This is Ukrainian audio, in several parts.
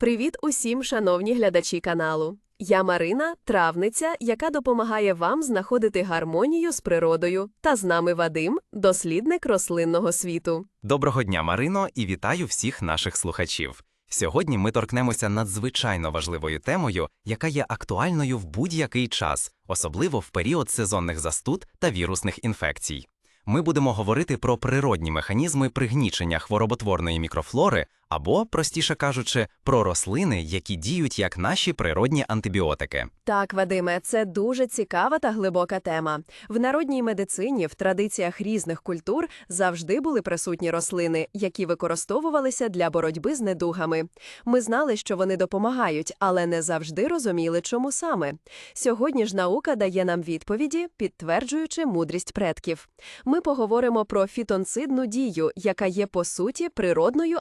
Привіт усім, шановні глядачі каналу. Я Марина, травниця, яка допомагає вам знаходити гармонію з природою. Та з нами Вадим, дослідник рослинного світу. Доброго дня, Марино, і вітаю всіх наших слухачів. Сьогодні ми торкнемося надзвичайно важливою темою, яка є актуальною в будь-який час, особливо в період сезонних застуд та вірусних інфекцій. Ми будемо говорити про природні механізми пригнічення хвороботворної мікрофлори або, простіше кажучи, про рослини, які діють як наші природні антибіотики. Так, Вадиме, це дуже цікава та глибока тема. В народній медицині, в традиціях різних культур завжди були присутні рослини, які використовувалися для боротьби з недугами. Ми знали, що вони допомагають, але не завжди розуміли, чому саме. Сьогодні ж наука дає нам відповіді, підтверджуючи мудрість предків. Ми поговоримо про фітонцидну дію, яка є по суті природною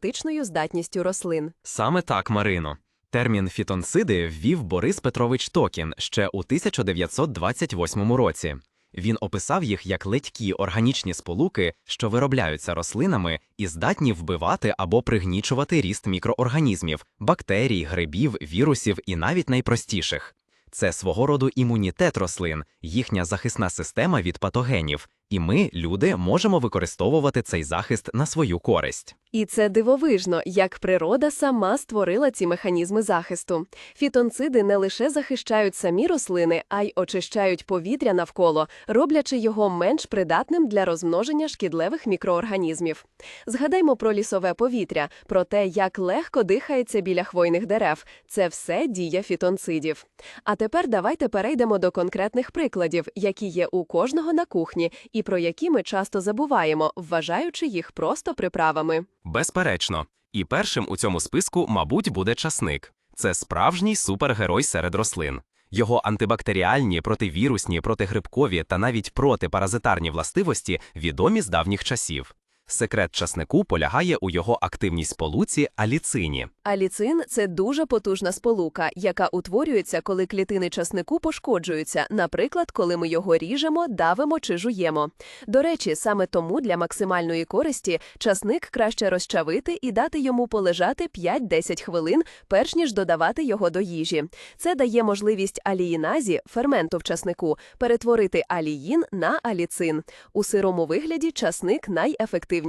антибіотичною здатністю рослин. Саме так, Марино. Термін фітонциди ввів Борис Петрович Токін ще у 1928 році. Він описав їх як ледькі органічні сполуки, що виробляються рослинами і здатні вбивати або пригнічувати ріст мікроорганізмів, бактерій, грибів, вірусів і навіть найпростіших. Це свого роду імунітет рослин, їхня захисна система від патогенів, і ми, люди, можемо використовувати цей захист на свою користь. І це дивовижно, як природа сама створила ці механізми захисту. Фітонциди не лише захищають самі рослини, а й очищають повітря навколо, роблячи його менш придатним для розмноження шкідливих мікроорганізмів. Згадаймо про лісове повітря, про те, як легко дихається біля хвойних дерев. Це все дія фітонцидів. А тепер давайте перейдемо до конкретних прикладів, які є у кожного на кухні, і про які ми часто забуваємо, вважаючи їх просто приправами. Безперечно. І першим у цьому списку, мабуть, буде часник. Це справжній супергерой серед рослин. Його антибактеріальні, противірусні, протигрибкові та навіть протипаразитарні властивості відомі з давніх часів. Секрет часнику полягає у його активній сполуці аліцині. Аліцин – це дуже потужна сполука, яка утворюється, коли клітини часнику пошкоджуються, наприклад, коли ми його ріжемо, давимо чи жуємо. До речі, саме тому для максимальної користі часник краще розчавити і дати йому полежати 5-10 хвилин, перш ніж додавати його до їжі. Це дає можливість аліїназі, ферменту в часнику, перетворити аліїн на аліцин. У сирому вигляді часник найефективніший.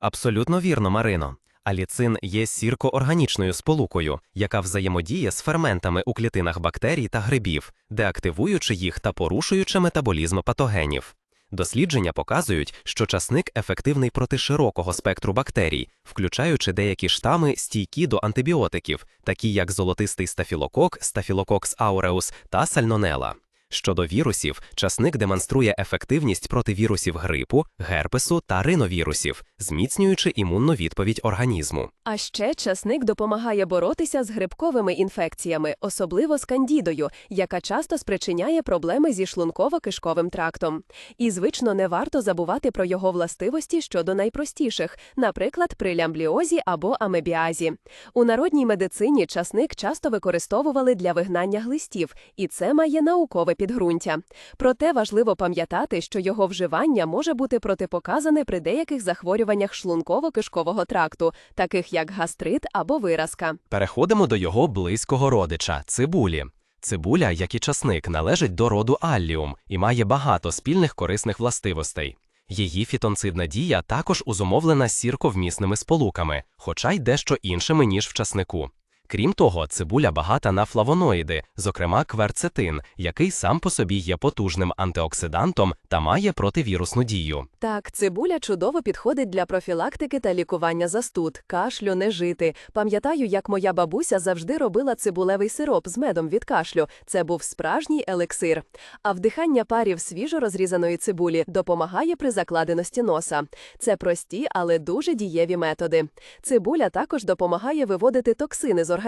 Абсолютно вірно, Марино. Аліцин є сіркоорганічною сполукою, яка взаємодіє з ферментами у клітинах бактерій та грибів, деактивуючи їх та порушуючи метаболізм патогенів. Дослідження показують, що часник ефективний проти широкого спектру бактерій, включаючи деякі штами стійкі до антибіотиків, такі як золотистий стафілокок, стафілококс ауреус та сальнонела. Щодо вірусів, часник демонструє ефективність проти вірусів грипу, герпесу та риновірусів, зміцнюючи імунну відповідь організму. А ще часник допомагає боротися з грибковими інфекціями, особливо з кандідою, яка часто спричиняє проблеми зі шлунково-кишковим трактом. І, звично, не варто забувати про його властивості щодо найпростіших, наприклад, при лямбліозі або амебіазі. У народній медицині часник часто використовували для вигнання глистів, і це має наукове підґрунтя. Проте важливо пам'ятати, що його вживання може бути протипоказане при деяких захворюваннях шлунково-кишкового тракту, таких як гастрит або виразка. Переходимо до його близького родича цибулі. Цибуля, як і часник, належить до роду алліум і має багато спільних корисних властивостей. Її фітонцидна дія також узумовлена сірковмісними сполуками, хоча й дещо іншими, ніж в часнику. Крім того, цибуля багата на флавоноїди, зокрема кверцетин, який сам по собі є потужним антиоксидантом та має противірусну дію. Так, цибуля чудово підходить для профілактики та лікування застуд, кашлю, нежити. Пам'ятаю, як моя бабуся завжди робила цибулевий сироп з медом від кашлю. Це був справжній елексир. А вдихання парів свіжо розрізаної цибулі допомагає при закладеності носа. Це прості, але дуже дієві методи. Цибуля також допомагає виводити токсини з організму,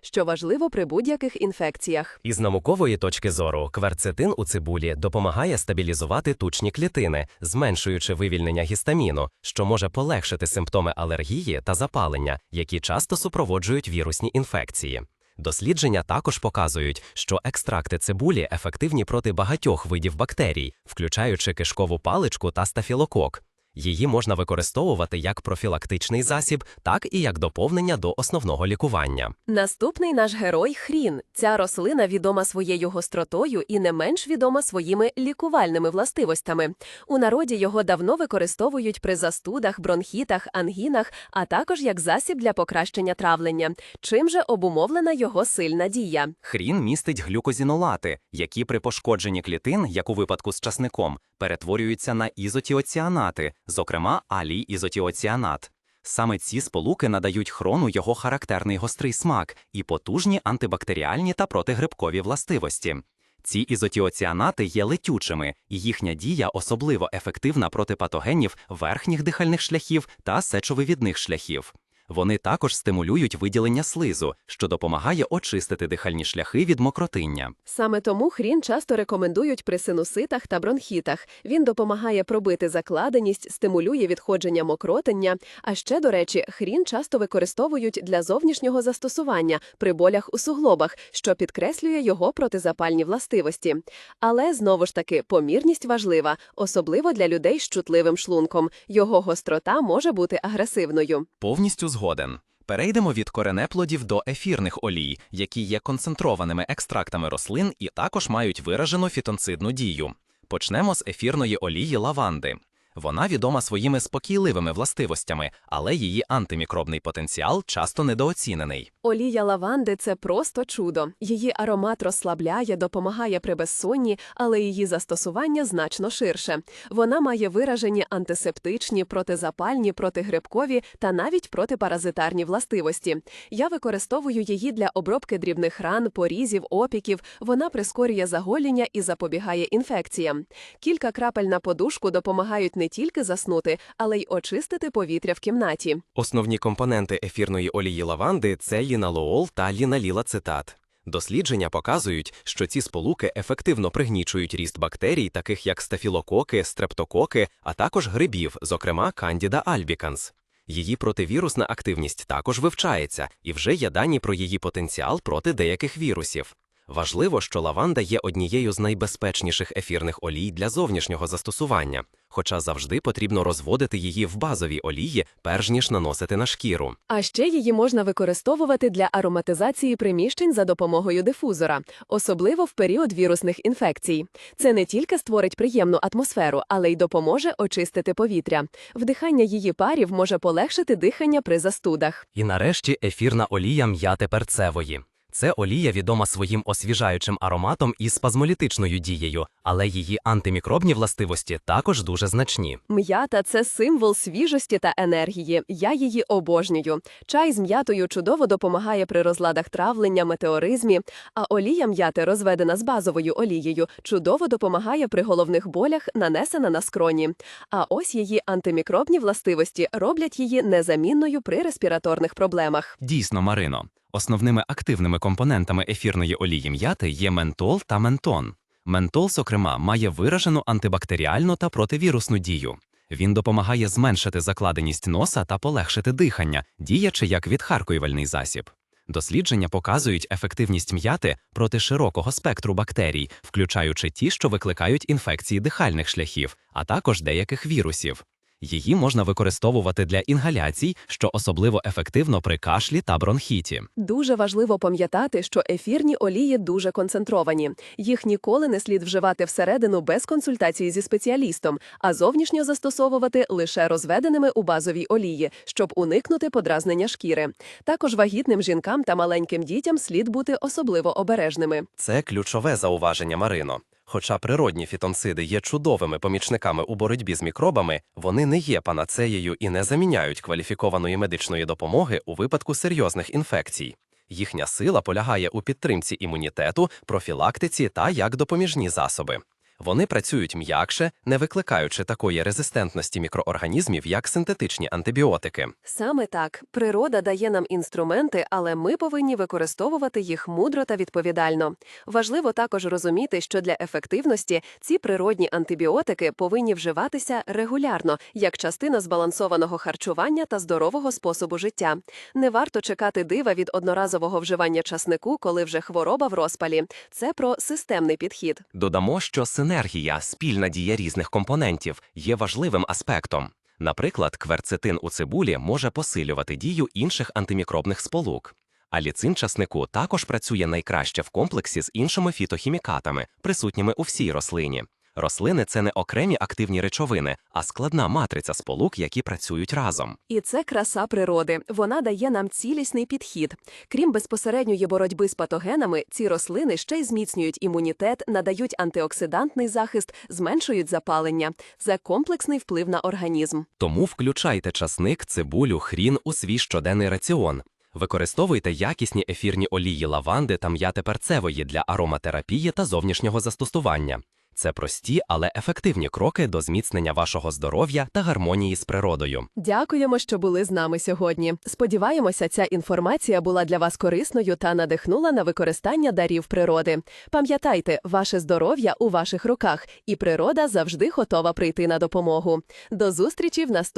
що важливо при будь-яких інфекціях. Із наукової точки зору, кверцетин у цибулі допомагає стабілізувати тучні клітини, зменшуючи вивільнення гістаміну, що може полегшити симптоми алергії та запалення, які часто супроводжують вірусні інфекції. Дослідження також показують, що екстракти цибулі ефективні проти багатьох видів бактерій, включаючи кишкову паличку та стафілокок. Її можна використовувати як профілактичний засіб, так і як доповнення до основного лікування. Наступний наш герой хрін. Ця рослина відома своєю гостротою і не менш відома своїми лікувальними властивостями. У народі його давно використовують при застудах, бронхітах, ангінах, а також як засіб для покращення травлення. Чим же обумовлена його сильна дія? Хрін містить глюкозінолати, які при пошкодженні клітин, як у випадку з часником, перетворюються на ізотіоціанати, зокрема алій-ізотіоціанат. Саме ці сполуки надають хрону його характерний гострий смак і потужні антибактеріальні та протигрибкові властивості. Ці ізотіоціанати є летючими, і їхня дія особливо ефективна проти патогенів верхніх дихальних шляхів та сечовивідних шляхів. Вони також стимулюють виділення слизу, що допомагає очистити дихальні шляхи від мокротиння. Саме тому хрін часто рекомендують при синуситах та бронхітах. Він допомагає пробити закладеність, стимулює відходження мокротиння. А ще, до речі, хрін часто використовують для зовнішнього застосування при болях у суглобах, що підкреслює його протизапальні властивості. Але знову ж таки, помірність важлива, особливо для людей з чутливим шлунком. Його гострота може бути агресивною. Повністю згоден. Перейдемо від коренеплодів до ефірних олій, які є концентрованими екстрактами рослин і також мають виражену фітонцидну дію. Почнемо з ефірної олії лаванди. Вона відома своїми спокійливими властивостями, але її антимікробний потенціал часто недооцінений. Олія лаванди це просто чудо. Її аромат розслабляє, допомагає при безсонні, але її застосування значно ширше. Вона має виражені антисептичні, протизапальні, протигрибкові та навіть протипаразитарні властивості. Я використовую її для обробки дрібних ран, порізів, опіків. Вона прискорює загоління і запобігає інфекціям. Кілька крапель на подушку допомагають не тільки заснути, але й очистити повітря в кімнаті. Основні компоненти ефірної олії лаванди це ліналоол та ліналілацетат. Дослідження показують, що ці сполуки ефективно пригнічують ріст бактерій, таких як стафілококи, стрептококи, а також грибів, зокрема Candida albicans. Її противірусна активність також вивчається, і вже є дані про її потенціал проти деяких вірусів. Важливо, що лаванда є однією з найбезпечніших ефірних олій для зовнішнього застосування, хоча завжди потрібно розводити її в базовій олії, перш ніж наносити на шкіру. А ще її можна використовувати для ароматизації приміщень за допомогою дифузора, особливо в період вірусних інфекцій. Це не тільки створить приємну атмосферу, але й допоможе очистити повітря. Вдихання її парів може полегшити дихання при застудах. І нарешті ефірна олія м'яти перцевої. Це олія відома своїм освіжаючим ароматом і спазмолітичною дією, але її антимікробні властивості також дуже значні. М'ята це символ свіжості та енергії. Я її обожнюю. Чай з м'ятою чудово допомагає при розладах травлення, метеоризмі, а олія м'яти, розведена з базовою олією, чудово допомагає при головних болях, нанесена на скроні. А ось її антимікробні властивості роблять її незамінною при респіраторних проблемах. Дійсно, Марино, основними активними компонентами ефірної олії м'яти є ментол та ментон. Ментол, зокрема, має виражену антибактеріальну та противірусну дію. Він допомагає зменшити закладеність носа та полегшити дихання, діячи як відхаркувальний засіб. Дослідження показують ефективність м'яти проти широкого спектру бактерій, включаючи ті, що викликають інфекції дихальних шляхів, а також деяких вірусів. Її можна використовувати для інгаляцій, що особливо ефективно при кашлі та бронхіті. Дуже важливо пам'ятати, що ефірні олії дуже концентровані. Їх ніколи не слід вживати всередину без консультації зі спеціалістом, а зовнішньо застосовувати лише розведеними у базовій олії, щоб уникнути подразнення шкіри. Також вагітним жінкам та маленьким дітям слід бути особливо обережними. Це ключове зауваження Марино. Хоча природні фітонциди є чудовими помічниками у боротьбі з мікробами, вони не є панацеєю і не заміняють кваліфікованої медичної допомоги у випадку серйозних інфекцій. Їхня сила полягає у підтримці імунітету, профілактиці та як допоміжні засоби. Вони працюють м'якше, не викликаючи такої резистентності мікроорганізмів, як синтетичні антибіотики. Саме так природа дає нам інструменти, але ми повинні використовувати їх мудро та відповідально. Важливо також розуміти, що для ефективності ці природні антибіотики повинні вживатися регулярно як частина збалансованого харчування та здорового способу життя. Не варто чекати дива від одноразового вживання часнику, коли вже хвороба в розпалі. Це про системний підхід. Додамо, що синергія, спільна дія різних компонентів є важливим аспектом. Наприклад, кверцетин у цибулі може посилювати дію інших антимікробних сполук. а ліцин часнику також працює найкраще в комплексі з іншими фітохімікатами, присутніми у всій рослині. Рослини це не окремі активні речовини, а складна матриця сполук, які працюють разом. І це краса природи. Вона дає нам цілісний підхід. Крім безпосередньої боротьби з патогенами, ці рослини ще й зміцнюють імунітет, надають антиоксидантний захист, зменшують запалення. Це комплексний вплив на організм. Тому включайте часник, цибулю, хрін у свій щоденний раціон. Використовуйте якісні ефірні олії лаванди та м'яти перцевої для ароматерапії та зовнішнього застосування. Це прості, але ефективні кроки до зміцнення вашого здоров'я та гармонії з природою. Дякуємо, що були з нами сьогодні. Сподіваємося, ця інформація була для вас корисною та надихнула на використання дарів природи. Пам'ятайте, ваше здоров'я у ваших руках, і природа завжди готова прийти на допомогу. До зустрічі в наступному